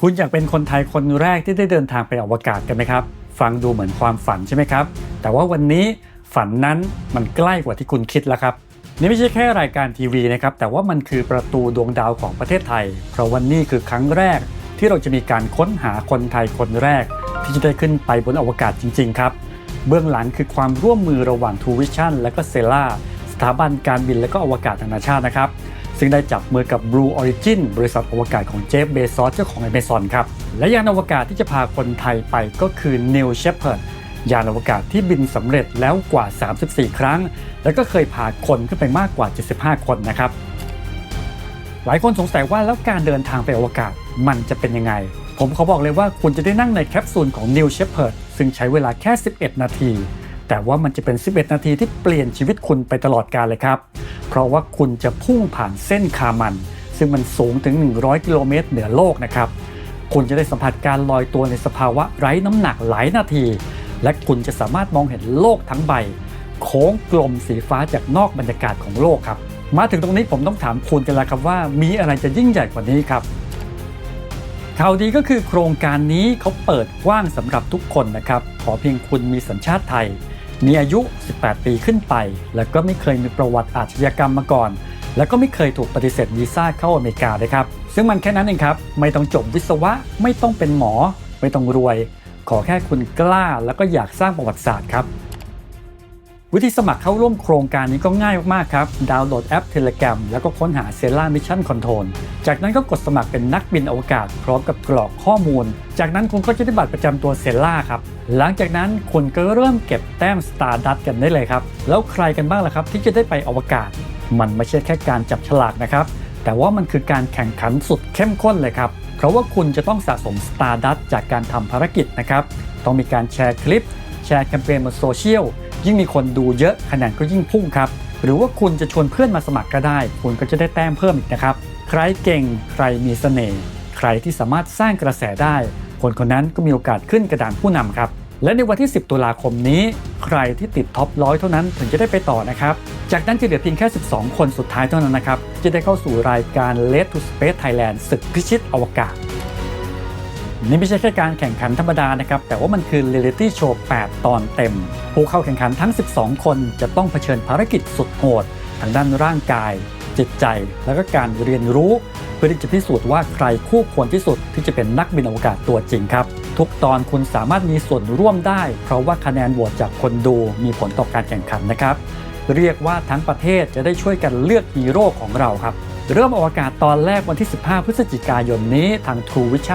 คุณอยากเป็นคนไทยคนแรกที่ได้เดินทางไปอวกาศกันไหมครับ ฟังดูเหมือนความฝันใช่ไหมครับ แต่ว่าวันนี้ฝันนั้นมันใกล้กว่าที่คุณคิดแล้วครับ นี่ไม่ใช่แค่รายการทีวีนะครับ แต่ว่ามันคือประตูดวงดาวของประเทศไทย เพราะวันนี้คือครั้งแรก ที่เราจะมีการค้นหาคนไทยคนแรก ที่จะได้ขึ้นไปบนอวกาศจริง ๆ ครับ เบื้องหลังคือความร่วมมือระหว่าง True Vision และก็เซล่าสถาบันการบินและก็อวกาศนานาชาตินะครับ ซึ่งได้จับมือกับ Blue Origin บริษัทอวกาศของเจฟเบซอสเจ้าของ Amazon ครับ และยานอวกาศที่จะพาคนไทยไปก็คือ New Shepard ยานอวกาศที่บินสำเร็จแล้วกว่า 34 ครั้ง แล้วก็เคยพาคนขึ้นไปมากกว่า 75 คนนะครับ หลายคนสงสัยว่าแล้วการเดินทางไปอวกาศมันจะเป็นยังไง ผมขอบอกเลยว่าคุณจะได้นั่งในแคปซูลของ New Shepard ซึ่งใช้เวลาแค่ 11 นาที แต่ว่ามันจะเป็น 11 นาทีที่เปลี่ยนชีวิตคุณไปตลอดกาลเลยครับ ราะว่าคุณจะพุ่งผ่านเส้นคามัน ซึ่งมันสูงถึง 100 กิโลเมตรเหนือโลกนะครับ คุณจะได้สัมผัสการลอยตัวในสภาวะไร้น้ำหนักหลายนาที และคุณจะสามารถมองเห็นโลกทั้งใบ โค้งกลมสีฟ้าจากนอกบรรยากาศของโลกครับ มาถึงตรงนี้ผมต้องถามคุณกันแล้วครับว่า มีอะไรจะยิ่งใหญ่กว่านี้ครับข่าวดีก็คือโครงการนี้เขาเปิดกว้างสำหรับทุกคนนะครับ ขอเพียงคุณมีสัญชาติไทย มีอายุ 18 ปีขึ้นไป แล้วก็ไม่เคยมีประวัติอาชญากรรมมาก่อน แล้วก็ไม่เคยถูกปฏิเสธวีซ่าเข้าอเมริกาเลยครับ ซึ่งมันแค่นั้นเองครับ ไม่ต้องจบวิศวะ ไม่ต้องเป็นหมอ ไม่ต้องรวย ขอแค่คุณกล้าแล้วก็อยากสร้างประวัติศาสตร์ครับ วิธีสมัครเข้าร่วมโครงการนี้ก็ง่ายมากๆครับ ดาวน์โหลดแอป Telegram แล้วก็ค้นหา s e l l a Mission Control จากนั้นก็กดสมัครเป็นนักบินอวกาศ พร้อมกับกรอกข้อมูล จากนั้นคุณก็จะได้บัตรประจำตัวเซล่าครับ หลังจากนั้นคุณก็เริ่มเก็บแต้ม Stardust กันได้เลยครับ แล้วใครกันบ้างล่ะครับ ที่จะได้ไปอวกาศ มันไม่ใช่แค่การจับฉลากนะครับ แต่ว่ามันคือการแข่งขันสุดเข้มข้นเลยครับ เพราะว่าคุณจะต้องสะสม Stardust จากการทำภารกิจนะครับ ต้องมีการแชร์คลิป แชร์แคมเปญบนโซเชียล ยิ่งมีคนดูเยอะคะแนนก็ยิ่งพุ่งครับ หรือว่าคุณจะชวนเพื่อนมาสมัครก็ได้ คุณก็จะได้แต้มเพิ่มอีกนะครับ ใครเก่ง ใครมีเสน่ห์ ใครที่สามารถสร้างกระแสได้ คนคนนั้นก็มีโอกาสขึ้นกระดานผู้นำครับ และในวันที่ 10 ตุลาคมนี้ ใครที่ติดท็อปร้อยเท่านั้นถึงจะได้ไปต่อนะครับ จากนั้นจะเหลือเพียงแค่ 12 คนสุดท้ายเท่านั้นนะครับจะได้เข้าสู่รายการ Let to Space Thailand ศึกพิชิตอวกาศ นี่ไม่ใช่แค่การแข่งขันธรรมดานะครับ แต่ว่ามันคือเรียลิตี้โชว์ 8 ตอนเต็ม ผู้เข้าแข่งขันทั้ง 12 คนจะต้องเผชิญภารกิจสุดโหดทางด้านร่างกาย จิตใจ แล้วก็การเรียนรู้ เพื่อที่จะพิสูจน์ว่าใครคู่ควรที่สุดที่จะเป็นนักบินอวกาศตัวจริงครับ ทุกตอนคุณสามารถมีส่วนร่วมได้ เพราะว่าคะแนนโหวตจากคนดูมีผลต่อการแข่งขันนะครับ เรียกว่าทั้งประเทศจะได้ช่วยกันเลือกฮีโร่ของเราครับ เริ่มอวกาศตอนแรกวันที่ 15 พฤศจิกายนนี้ทาง True Vision